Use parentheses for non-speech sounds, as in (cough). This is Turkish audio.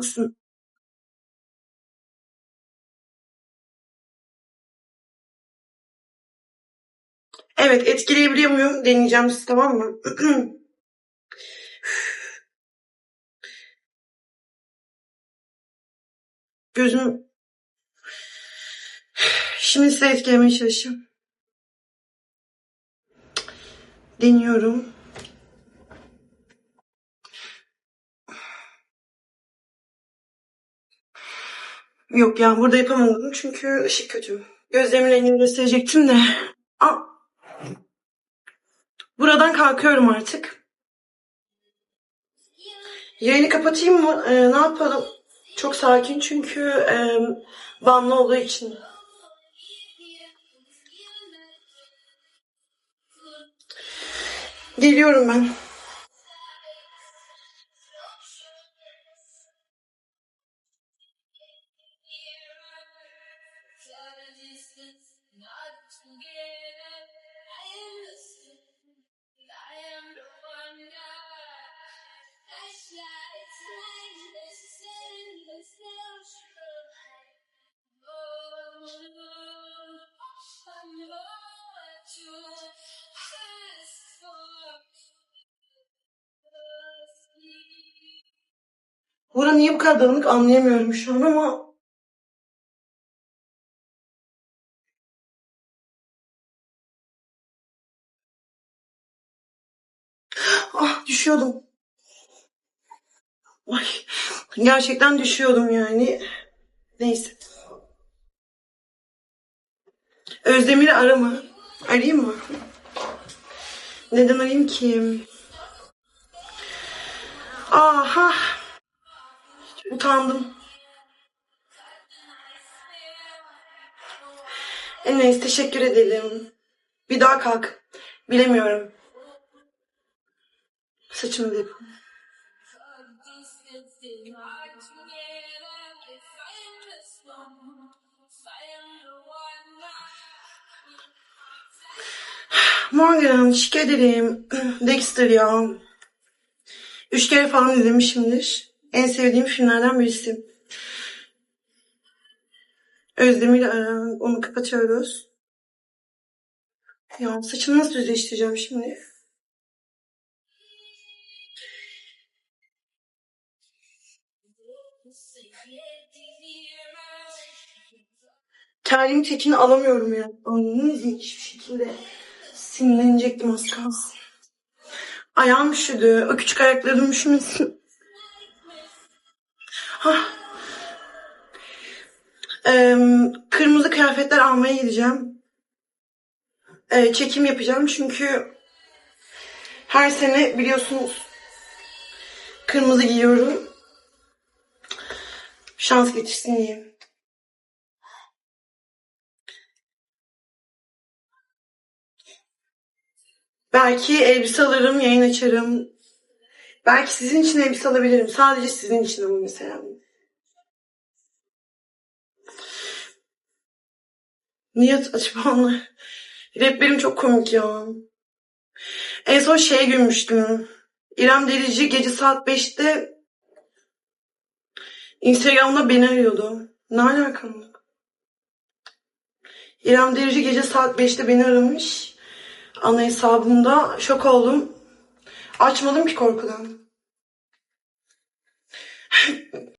mısın? Evet etkileyebiliyor muyum? Deneyeceğim siz tamam mı? (clears throat) Gözüm Şimdi size etkilemeye çalışacağım. Deniyorum. Yok ya burada yapamadım çünkü ışık kötü. Gözlerimin rengini gösterecektim de. Aa. Buradan kalkıyorum artık. Yayını kapatayım mı? Ee, ne yapalım? Çok sakin çünkü e, banlı olduğu için. Geliyorum ben. Bura niye bu kadar dağınık anlayamıyorum şu an ama ah düşüyordum. Ay, gerçekten düşüyordum yani. Neyse. Özdemir'i arama. Arayayım mı? Neden arayayım ki? Aha. Utandım. Enes teşekkür ederim. Bir daha kalk. Bilemiyorum. Saçımı da yapayım. Morgan, teşekkür ederim. Dexter ya. Üç kere falan izlemişimdir. En sevdiğim filmlerden birisi. Özdemir, e, onu kapatıyoruz. Ya saçımı nasıl düzleştireceğim şimdi? Terliğimin tekini alamıyorum ya. Anladınız hiçbir şekilde. Sinirlenecektim az kalsın. Ayağım üşüdü. O küçük ayaklarım üşümesin. Ee, kırmızı kıyafetler almaya gideceğim. Ee, çekim yapacağım çünkü her sene biliyorsunuz kırmızı giyiyorum. Şans getirsin diye. Belki elbise alırım, yayın açarım. Belki sizin için elbise alabilirim. Sadece sizin için ama mesela. Niye acaba onlar? Raplerim çok komik ya. En son şeye gülmüştüm. İrem Derici gece saat 5'te Instagram'da beni arıyordu. Ne alakam yok. İrem Derici gece saat 5'te beni aramış. Ana hesabımda şok oldum. Açmadım ki korkudan.